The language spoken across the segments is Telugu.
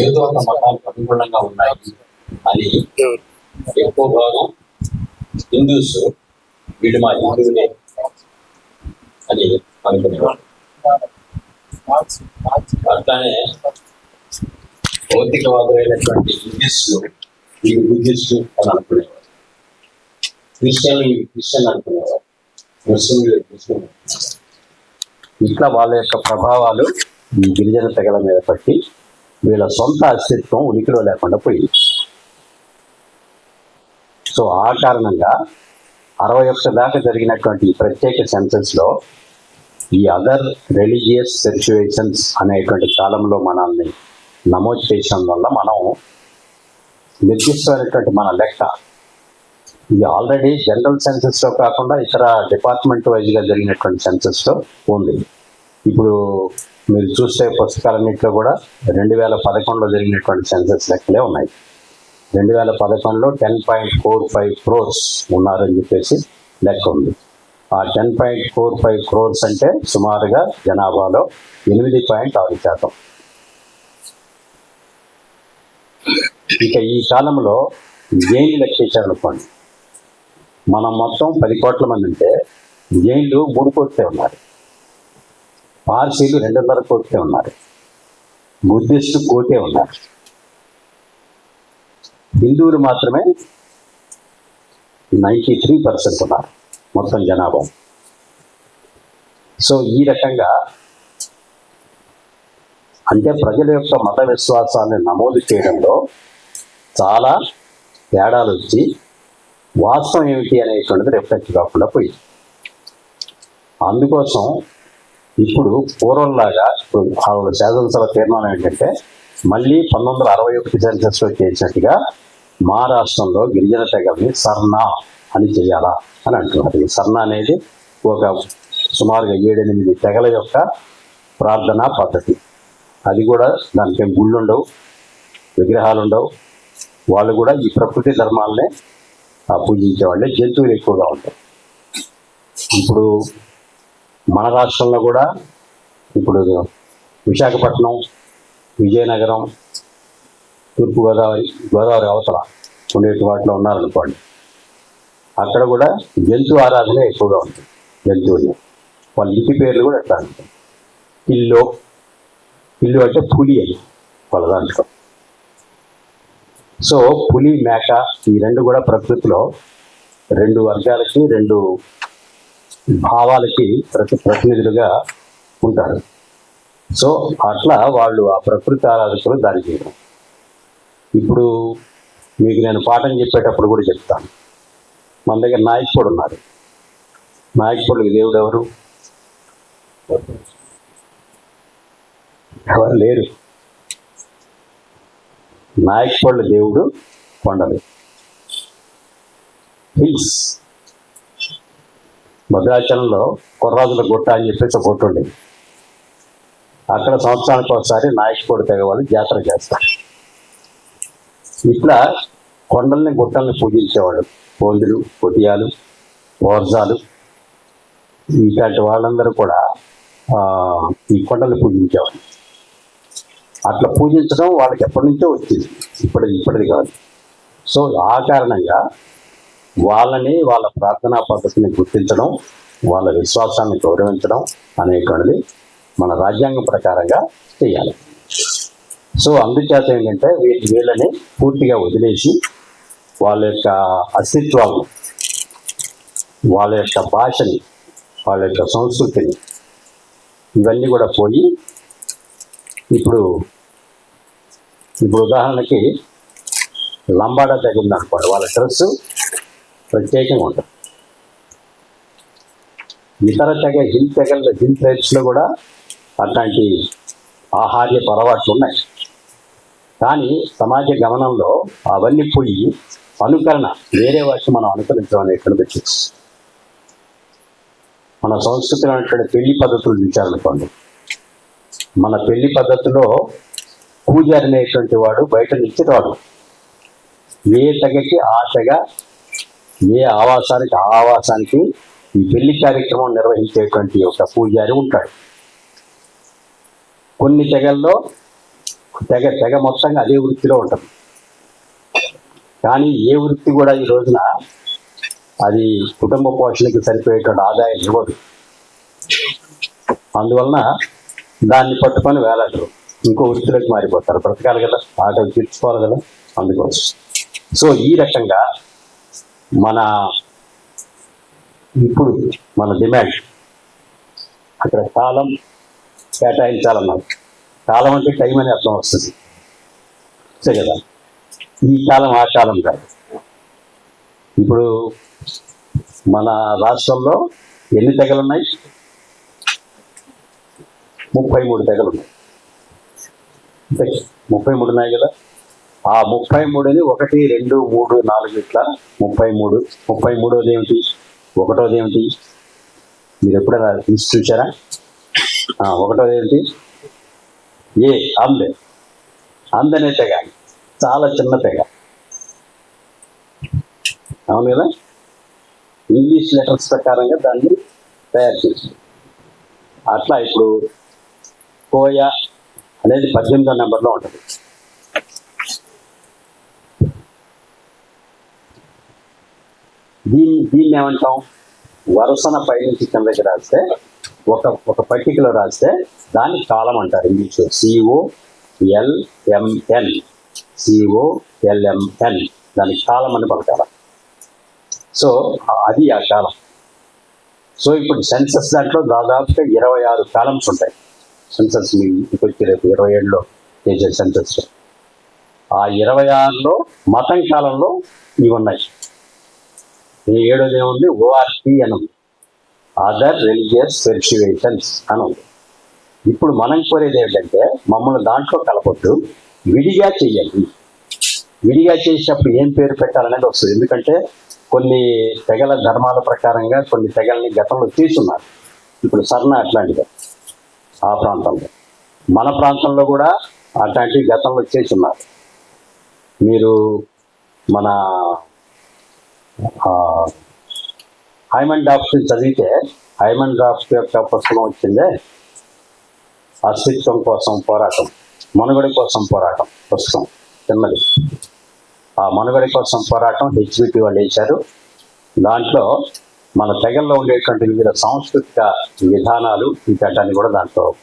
ఏదో ఒక మతాలకు అనుగుణంగా ఉన్నాయి. అని ఎక్కువ భాగం హిందూస్ వీళ్ళు మా హిందువులే అని అనుకునేవాడు అట్లానే భౌతికవాదులైనటువంటి హిందూస్ వీళ్ళు బుద్ధిస్టు అని అనుకునేవారు క్రిస్టియన్లు క్రిస్టియన్ అనుకునేవారు ముస్లింలు క్రిస్టియన్ ఇట్లా వాళ్ళ యొక్క ప్రభావాలు ఈ గిరిజన తెగల మీద పట్టి వీళ్ళ సొంత అస్తిత్వం ఉనికిలో లేకుండా పోయింది. సో ఆ కారణంగా అరవై ఒక్క దాకా జరిగినటువంటి ప్రత్యేక సెన్సెస్లో ఈ అదర్ రిలీజియస్ సిచ్యువేషన్స్ అనేటువంటి కాలంలో మనల్ని నమోదు చేయడం వల్ల మనం నిర్దిష్టమైనటువంటి మన లెక్క ఇది ఆల్రెడీ జనరల్ సెన్సెస్లో కాకుండా ఇతర డిపార్ట్మెంట్ వైజ్గా జరిగినటువంటి సెన్సెస్లో ఉంది. ఇప్పుడు మీరు చూస్తే పుస్తకాలన్నింటిలో కూడా రెండు వేల పదకొండులో జరిగినటువంటి సెన్సెస్ లెక్కలే ఉన్నాయి. రెండు వేల పదకొండులో ten point four five crores ఉన్నారని చెప్పేసి లెక్క ఉంది. ఆ ten point four five crores అంటే సుమారుగా జనాభాలో ఎనిమిది పాయింట్ ఆరు శాతం. ఇక ఈ కాలంలో జైన్లు లెక్కించారనుకోండి మనం మొత్తం పది కోట్ల మంది ఉంటే జైన్లు మూడు కోట్లే ఉన్నారు. పార్సీలు రెండున్నర కోట్లే ఉన్నారు. బుద్ధిస్టు కోటే ఉన్నారు. హిందువులు మాత్రమే నైంటీ త్రీ పర్సెంట్ ఉన్నారు మొత్తం జనాభా. సో ఈ రకంగా అంటే ప్రజల యొక్క మత విశ్వాసాన్ని నమోదు చేయడంలో చాలా తేడాలు వచ్చి వాస్తవం ఏమిటి అనేటువంటిది రిఫ్లెక్ట్ కాకుండా పోయింది. అందుకోసం ఇప్పుడు పూర్వంలాగా ఇప్పుడు ఆవిడ శాసనసభ తీర్మానం ఏంటంటే మళ్ళీ పంతొమ్మిది వందల అరవై ఒకటి సెన్సెస్లో చేసినట్టుగా మా రాష్ట్రంలో గిరిజన తెగల్ని సర్నా అని చేయాలా అని అంటున్నారు. సర్నా అనేది ఒక సుమారుగా ఏడెనిమిది తెగల యొక్క ప్రార్థనా పద్ధతి. అది కూడా దానికి గుళ్ళు ఉండవు విగ్రహాలు ఉండవు. వాళ్ళు కూడా ఈ ప్రకృతి ధర్మాలనే పూజించే వాళ్ళే. జంతువులు ఎక్కువగా ఉంటాయి. ఇప్పుడు మన రాష్ట్రంలో కూడా ఇప్పుడు విశాఖపట్నం విజయనగరం తూర్పుగోదావరి గోదావరి అవతల ఉండేటి వాటిలో ఉన్నారనుకోండి అక్కడ కూడా జంతు ఆరాధన ఎక్కువగా ఉంటుంది జంతువులు. వాళ్ళ ఇంటి పేర్లు కూడా ఎట్లా ఉంటాయి. ఇల్లు ఇల్లు అంటే పులి అని వాళ్ళ దాంట్లో. సో పులి మేక ఈ రెండు కూడా ప్రకృతిలో రెండు వర్గాలకి రెండు భావాలకి ప్రతి ప్రతినిధులుగా ఉంటారు. సో అట్లా వాళ్ళు ఆ ప్రకృతి ఆరాధకులు దారి చేయడం. ఇప్పుడు మీకు నేను పాఠం చెప్పేటప్పుడు కూడా చెప్తాను. మన దగ్గర నాయకుడు ఉన్నారు నాయకుడికి దేవుడు ఎవరు? ఎవరు లేరు. నాయకుడు దేవుడు కొండలు. హిల్స్ భద్రాచలంలో కుర్రాజుల గుట్ట అని చెప్పేసి ఒక గుట్ట ఉండేది. అక్కడ సంవత్సరానికి ఒకసారి నాయకుడు తెగ వాళ్ళు జాతర చేస్తారు. ఇట్లా కొండల్ని గుట్టల్ని పూజించేవాడు పోందులు కొటియాలు ఓర్జాలు ఇట్లాంటి వాళ్ళందరూ కూడా ఆ, ఈ కొండల్ని పూజించేవాళ్ళు. అట్లా పూజించడం వాళ్ళకి ఎప్పటి నుంచో వచ్చింది. ఇప్పటి ఇప్పటిది కాదు. సో ఆ కారణంగా వాళ్ళని వాళ్ళ ప్రార్థనా పద్ధతిని గుర్తించడం వాళ్ళ విశ్వాసాన్ని గౌరవించడం అనేటువంటిది మన రాజ్యాంగం ప్రకారంగా చేయాలి. సో అందుచేత ఏంటంటే వీటి వీళ్ళని పూర్తిగా వదిలేసి వాళ్ళ యొక్క అస్తిత్వాలను వాళ్ళ యొక్క భాషని వాళ్ళ యొక్క సంస్కృతిని ఇవన్నీ కూడా పోయి ఇప్పుడు ఇప్పుడు ఉదాహరణకి లంబాడా తెగ ఉందనుకోండి వాళ్ళ డ్రెస్ ప్రత్యేకంగా ఉంటుంది. ఇతర తెగ హిల్ తెగల హిల్ ట్రైబ్స్లో కూడా అట్లాంటి ఆహార్యపు అలవాట్లు ఉన్నాయి. కానీ సమాజ గమనంలో అవన్నీ పోయి అనుకరణ వేరే వాటిని మనం అనుకరించడం అనేటువంటి వచ్చింది మన సంస్కృతిలో ఉన్నటువంటి పెళ్ళి పద్ధతులు చూచారనుకోండి మన పెళ్ళి పద్ధతిలో పూజారి అనేటువంటి వాడు బయట నుంచి ఏ తెగకి ఆ తెగ ఏ ఆవాసానికి ఆ ఆవాసానికి ఈ పెళ్ళి కార్యక్రమం నిర్వహించేటువంటి ఒక పూజారి ఉంటాడు. కొన్ని తెగల్లో తెగ తెగ మొత్తంగా అదే వృత్తిలో ఉంటుంది కానీ ఏ వృత్తి కూడా ఈ రోజున అది కుటుంబ పోషణకి సరిపోయేటువంటి ఆదాయం ఇవ్వదు. అందువలన దాన్ని పట్టుకొని వేలాడరు. ఇంకో వృత్తిలోకి మారిపోతారు. బ్రతకాలి కదా ఆటలు తీర్చుకోవాలి కదా అందుకోసం. సో ఈ రకంగా మన ఇప్పుడు మన డిమాండ్ అక్కడ కాలం కేటాయించాలన్నారు. కాలం అంటే టైం అని అర్థం వస్తుంది. అంతే కదా? ఈ కాలం ఆ కాలం కాదు. ఇప్పుడు మన రాష్ట్రంలో ఎన్ని తెగలు ఉన్నాయి ముప్పై మూడు తెగలు ఉన్నాయి ముప్పై మూడు ఉన్నాయి కదా? ఆ ముప్పై మూడుని ఒకటి రెండు మూడు నాలుగు ఇట్లా ముప్పై మూడు. ముప్పై మూడోది ఏమిటి? ఒకటోది ఏమిటి? మీరు ఎప్పుడైనా లిస్ట్ చూసారా ఒకటోది ఏమిటి? ఏ అందే అందనే తెగ. చాలా చిన్న తెగ. అవును కదా? ఇంగ్లీష్ లెటర్స్ ప్రకారంగా దాన్ని తయారు చేసి అట్లా ఇప్పుడు కోయ అనేది పద్దెనిమిదో నెంబర్లో ఉంటుంది. దీన్ని దీన్ని ఏమంటాం? వరుసన పైనుంచి కిందకి రాస్తే ఒక ఒక పట్టికలో రాస్తే దాన్ని కాలం అంటారు ఇంగ్లీష్లో. సిఓ ఎల్ఎంఎన్ సిఓ ఎల్ఎంఎన్ దానికి కాలం అని పలకాల. సో అది ఆ కాలం సో ఇప్పుడు సెన్సస్ దాంట్లో దాదాపుగా ఇరవై ఆరు కాలమ్స్ ఉంటాయి. సెన్సస్ మీకు వచ్చి రేపు ఇరవై ఏడులో చేసే సెన్సస్. ఆ ఇరవై ఆరులో మతం కాలంలో ఇవి ఉన్నాయి. ఏడోది ఏముంది ఓఆర్పి అని. ఉంది అదర్ రిలీజియస్ పెర్సివేషన్స్ అని. ఉంది ఇప్పుడు మనం కోరేది ఏంటంటే మమ్మల్ని దాంట్లో కలపొద్దు విడిగా చేయండి. విడిగా చేసేటప్పుడు ఏం పేరు పెట్టాలనేది వస్తుంది. ఎందుకంటే కొన్ని తెగల ధర్మాల ప్రకారంగా కొన్ని తెగల్ని గతంలో తీసున్నారు ఇప్పుడు సర్ణ అట్లాంటిదే ఆ ప్రాంతంలో. మన ప్రాంతంలో కూడా అట్లాంటివి గతంలో చేసున్నారు మీరు మన హైమన్ డాప్స్ చదివితే హైమన్ డాప్స్ యొక్క పుస్తకం వచ్చిందే అస్తిత్వం కోసం పోరాటం మనుగడ కోసం పోరాటం పుస్తకం చిన్నది. ఆ మనుగడ కోసం పోరాటం హెచ్బిటి వాళ్ళు వేశారు దాంట్లో మన తెగల్లో ఉండేటువంటి వివిధ సాంస్కృతిక విధానాలు వీటన్ని కూడా దాంట్లో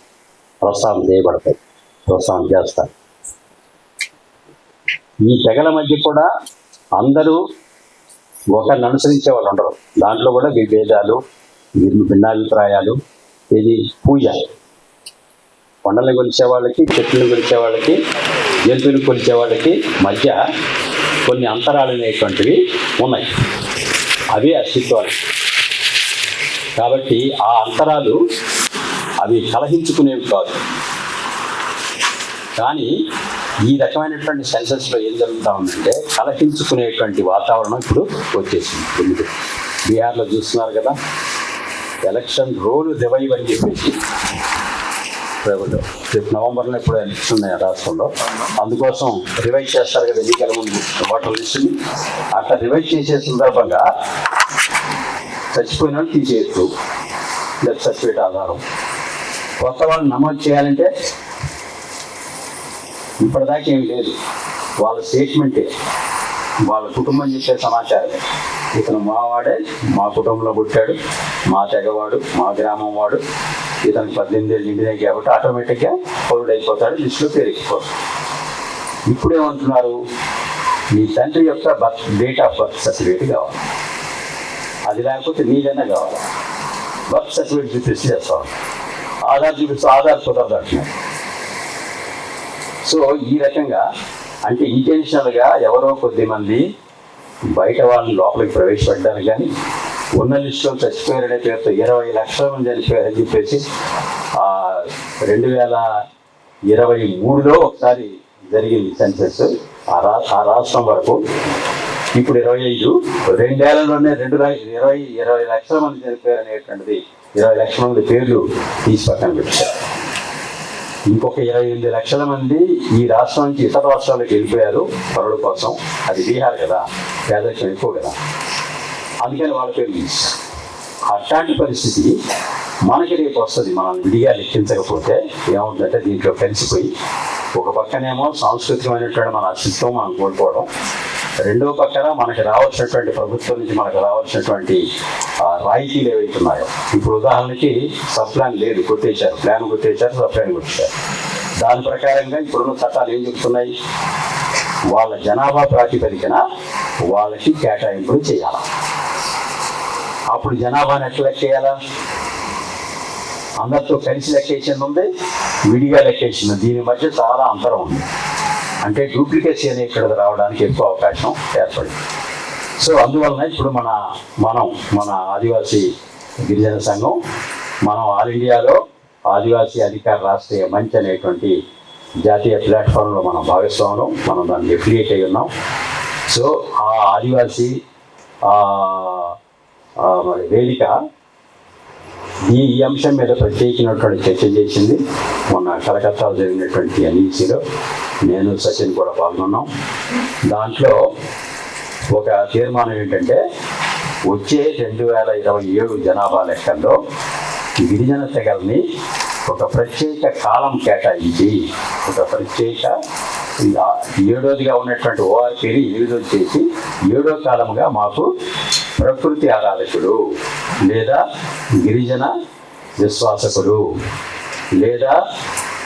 ప్రోత్సాహం చేయబడతాయి ప్రోత్సాహం చేస్తారు. ఈ తెగల మధ్య కూడా అందరూ ఒకరిని అనుసరించే వాళ్ళు ఉండరు. దాంట్లో కూడా విభేదాలు భిన్నాభిప్రాయాలు ఇది పూజ. కొండలను కొలిచే వాళ్ళకి చెట్లను కొలిచే వాళ్ళకి జంతువులు కొలిచే వాళ్ళకి మధ్య కొన్ని అంతరాలు అనేటువంటివి ఉన్నాయి. అవి అస్తిత్వాలు. కాబట్టి ఆ అంతరాలు అవి కలహించుకునేవి కాదు. కానీ ఈ రకమైనటువంటి సెన్సెస్లో ఏం జరుగుతూ ఉందంటే కలహించుకునేటువంటి వాతావరణం ఇప్పుడు వచ్చేసింది. ఎందుకు? బీహార్లో చూస్తున్నారు కదా ఎలక్షన్ రోలు రివైవ్ అని చెప్పేసి రేపు రేపు నవంబర్లో ఇప్పుడు ఎలక్షన్ ఉన్నాయి రాష్ట్రంలో? అందుకోసం రివైజ్ చేస్తారు కదా ఎన్నికల ముందు ఓటర్ లిస్టుని. అట్లా రివైజ్ చేసే సందర్భంగా చచ్చిపోయిన వాళ్ళు తీసేయచ్చు డెత్ సర్టిఫికేట్ ఆధారం. కొత్త వాళ్ళు నమోదు చేయాలంటే ఇప్పటిదాకా ఏమి లేదు. వాళ్ళ స్టేట్మెంటే వాళ్ళ కుటుంబం చెప్పే సమాచారమే. ఇతను మావాడే మా కుటుంబంలో పుట్టాడు మా తెగవాడు మా గ్రామం వాడు. ఇతనికి పద్దెనిమిది ఏళ్ళు నిండినాయి కాబట్టి ఆటోమేటిక్గా పౌరుడు అయిపోతాడు లిస్టులో పేరుకుపోతాడు ఇప్పుడు ఏమంటున్నారు నీ తండ్రి యొక్క birth date of birth certificate కావాలి. అది లేకపోతే నీదైనా కావాలి. బర్త్ సర్టిఫికేట్ చూపిస్తే చేస్తాం. ఆధార్ చూపిస్తే ఆధార్ కుదరదు అంటున్నారు సో ఈ రకంగా అంటే ఇంటెన్షనల్గా ఎవరో కొద్ది మంది బయట వాళ్ళని లోపలికి ప్రవేశపెట్టడానికి కానీ ఉన్న లిస్టులో చచ్చిపోయారనే పేరుతో ఇరవై లక్షల మంది చనిపోయారని చెప్పేసి రెండు వేల ఇరవై మూడులో ఒకసారి జరిగింది సెన్సెస్ ఆ ఆ రాష్ట్రం వరకు. ఇప్పుడు ఇరవై ఐదు రెండేళ్ళలోనే రెండు ఇరవై ఇరవై లక్షల మంది చనిపోయారు అనేటువంటిది ఇరవై లక్షల మంది పేర్లు తీసి పక్కన పెట్టారు. ఇంకొక ఇరవై ఎనిమిది లక్షల మంది ఈ రాష్ట్రం నుంచి ఇతర రాష్ట్రాలకు వెళ్ళిపోయారు పరుడు కోసం. అది బీహార్ కదా పేదరికం ఎక్కువ కదా. అందుకని వాళ్ళ పేరు అట్లాంటి పరిస్థితి మనకి రేపు వస్తుంది. మనం విడిగా లెక్కించకపోతే ఏమవుతుందంటే దీంట్లో కలిసిపోయి ఒక పక్కనేమో సాంస్కృతికమైనటువంటి మన అస్తిత్వం మనం కోల్పోవడం. రెండో పక్కన మనకి రావాల్సినటువంటి ప్రభుత్వం నుంచి మనకు రావాల్సినటువంటి రాయితీలు ఏవైతే ఉన్నాయో. ఇప్పుడు ఉదాహరణకి సబ్ ప్లాన్ లేదు గుర్తించారు. ప్లాన్ గుర్తించారు సబ్ ప్లాన్ గుర్తించారు. దాని ప్రకారంగా ఇప్పుడున్న చట్టాలు ఏం చెప్తున్నాయి వాళ్ళ జనాభా ప్రాతిపదికన వాళ్ళకి కేటాయింపులు చేయాలి? అప్పుడు జనాభాని ఎట్లా లెక్కేయాలా అందరితో కలిసి లెక్కేసింది ఉంది విడిగా లెక్కేసింది దీని మధ్య చాలా అంతరం ఉంది. అంటే డూప్లికేసీ అనేది ఇక్కడ రావడానికి ఎక్కువ అవకాశం ఏర్పడింది. సో అందువలన ఇప్పుడు మన మనం మన ఆదివాసీ గిరిజన సంఘం మనం ఆల్ ఇండియాలో ఆదివాసీ అధికార రాష్ట్రీయ మంచ్ అనేటువంటి జాతీయ ప్లాట్ఫామ్లో మనం భాగస్వాములం మనం దాన్ని ఎఫిలియేట్ అయి ఉన్నాం. సో ఆ ఆదివాసీ మరి వేదిక ఈ ఈ అంశం మీద ప్రత్యేకినటువంటి చర్చ చేసింది. మొన్న కలకత్తాలో జరిగినటువంటి ఎన్ఈసీలో. నేను సచిన్ కూడా పాల్గొన్నాం. దాంట్లో ఒక తీర్మానం ఏంటంటే వచ్చే రెండు వేల ఇరవై ఏడు జనాభా లెక్కల్లో గిరిజన తెగల్ని ఒక ప్రత్యేక కాలం కేటాయించి ఒక ప్రత్యేక ఏడోదిగా ఉన్నటువంటి ఓఆర్పీని ఎనిమిదోది చేసి ఏడో కాలముగా మాకు ప్రకృతి ఆరాధకుడు లేదా గిరిజన విశ్వాసకుడు లేదా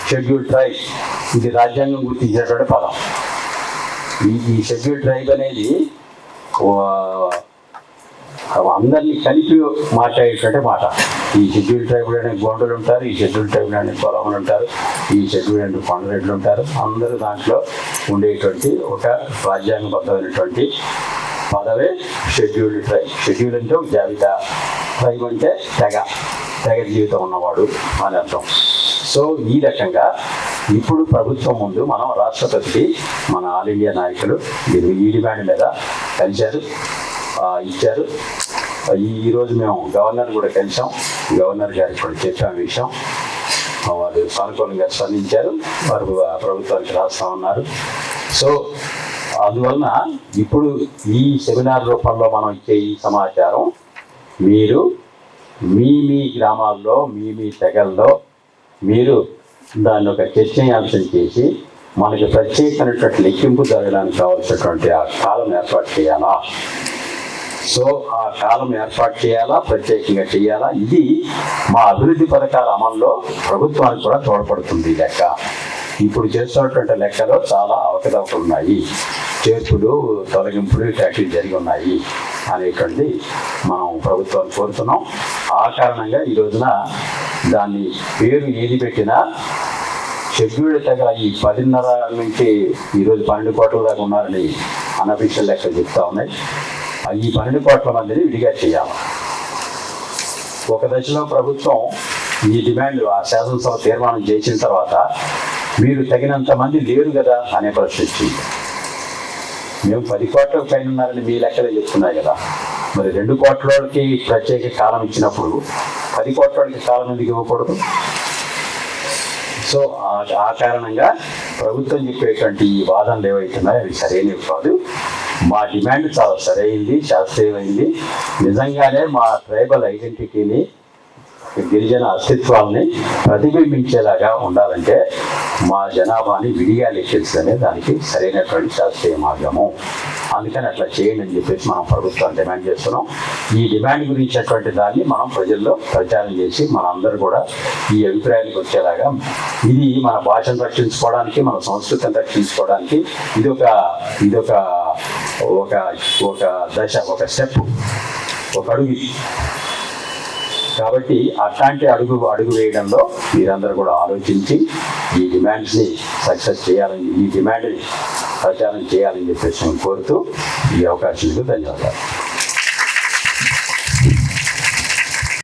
షెడ్యూల్ ట్రైబ్ ఇది రాజ్యాంగం గుర్తించినటువంటి పదం. ఈ ఈ షెడ్యూల్ ట్రైబ్ అనేది అందరినీ కలిపి మాట్లాడేటువంటి మాట. ఈ షెడ్యూల్ ట్రైబుల్ అనే గోండలు ఉంటారు ఈ షెడ్యూల్ ట్రైబుల్ అనే పొలములు ఉంటారు ఈ షెడ్యూల్ అనే కొండరెడ్లు ఉంటారు. అందరూ దాంట్లో ఉండేటువంటి ఒక రాజ్యాంగబద్ధమైనటువంటి పదవే షెడ్యూల్డ్ ట్రైబ్ షెడ్యూల్ అంటే ఒక జాబితా. ట్రైబ్ అంటే తెగ. తెగ జీవితం ఉన్నవాడు అని అర్థం. సో ఈ రకంగా ఇప్పుడు ప్రభుత్వం ముందు మనం రాష్ట్రపతికి మన ఆల్ ఇండియా నాయకులు మీరు ఈ డిమాండ్ మీద కలిశారు ఇచ్చారు. ఈరోజు మేము గవర్నర్ కూడా కలిసాం గవర్నర్ గారికి కూడా చెప్పాం విషయం. వారు సానుకూలంగా స్పందించారు. వారు ప్రభుత్వానికి రాస్తా ఉన్నారు. సో అందువలన ఇప్పుడు ఈ సెమినార్ రూపంలో మనం ఇచ్చే ఈ సమాచారం మీరు మీ మీ గ్రామాల్లో మీ మీ తెగల్లో మీరు దాన్ని ఒక చర్చనీయాంశం చేసి మనకి ప్రత్యేకమైనటువంటి లెక్కింపు జరగడానికి కావాల్సినటువంటి ఆ కాలం ఏర్పాటు చేయాలా? సో ఆ కాలం ఏర్పాటు చేయాలా? ప్రత్యేకంగా చేయాలా? ఇది మా అభివృద్ధి పథకాల అమల్లో ప్రభుత్వానికి కూడా తోడ్పడుతుంది లెక్క. ఇప్పుడు చేస్తున్నటువంటి లెక్కలో చాలా అవకతవకలు ఉన్నాయి. చేర్పులు తొలగింపులు ఇట్లాంటివి జరిగి ఉన్నాయి అనేటువంటి మనం ప్రభుత్వాన్ని కోరుతున్నాం. ఆ కారణంగా ఈ రోజున దాన్ని పేరు ఏది పెట్టినా షెడ్యూల్ తెగ ఈ పదిన్నర నుంచి ఈరోజు పన్నెండు కోట్ల దాకా ఉన్నారని అనఫీషియల్ లెక్కలు చెప్తా ఉన్నాయి. ఈ పన్నెండు కోట్ల మందిని విడిగా చేయాలి. ఒక దశలో ప్రభుత్వం ఈ డిమాండ్ ఆ శాసనసభ తీర్మానం చేసిన తర్వాత మీరు తగినంత మంది లేరు కదా అనే ప్రశ్న వచ్చింది. మేము పది కోట్ల పైన ఉన్నారని మీ లెక్కలే చెప్తున్నాయి కదా. మరి రెండు కోట్ల వాళ్ళకి ప్రత్యేక కాలం ఇచ్చినప్పుడు పది కోట్ల వాళ్ళకి కాలం ఎందుకు ఇవ్వకూడదు? సో ఆ- కారణంగా ప్రభుత్వం చెప్పేటువంటి ఈ వాదనలు ఏవైతున్నాయో అవి సరైనవి కాదు. మా డిమాండ్ చాలా సరైంది శాస్త్రీయమైంది. నిజంగానే మా ట్రైబల్ ఐడెంటిటీని గిరిజన అస్తిత్వాల్ని ప్రతిబింబించేలాగా ఉండాలంటే మా జనాభాని విడిగా లెక్కించడమే దానికి సరైనటువంటి శాస్త్రీయ మార్గము అందుకని అట్లా చేయండి అని చెప్పేసి మనం ప్రభుత్వాన్ని డిమాండ్ చేస్తున్నాం. ఈ డిమాండ్ గురించినటువంటి దాన్ని మనం ప్రజల్లో ప్రచారం చేసి మనందరూ కూడా ఈ అభిప్రాయానికి వచ్చేలాగా ఇది మన భాషను రక్షించుకోవడానికి మన సంస్కృతిని రక్షించుకోవడానికి ఇది ఒక ఇది ఒక ఒక ఒక దశ ఒక స్టెప్ ఒక అడుగు. కాబట్టి అట్లాంటి అడుగు అడుగు వేయడంలో మీరందరూ కూడా ఆలోచించి ఈ డిమాండ్స్ని సక్సెస్ చేయాలని ఈ డిమాండ్ని ప్రచారం చేయాలని చెప్పేసి కోరుతూ ఈ అవకాశానికి ధన్యవాదాలు.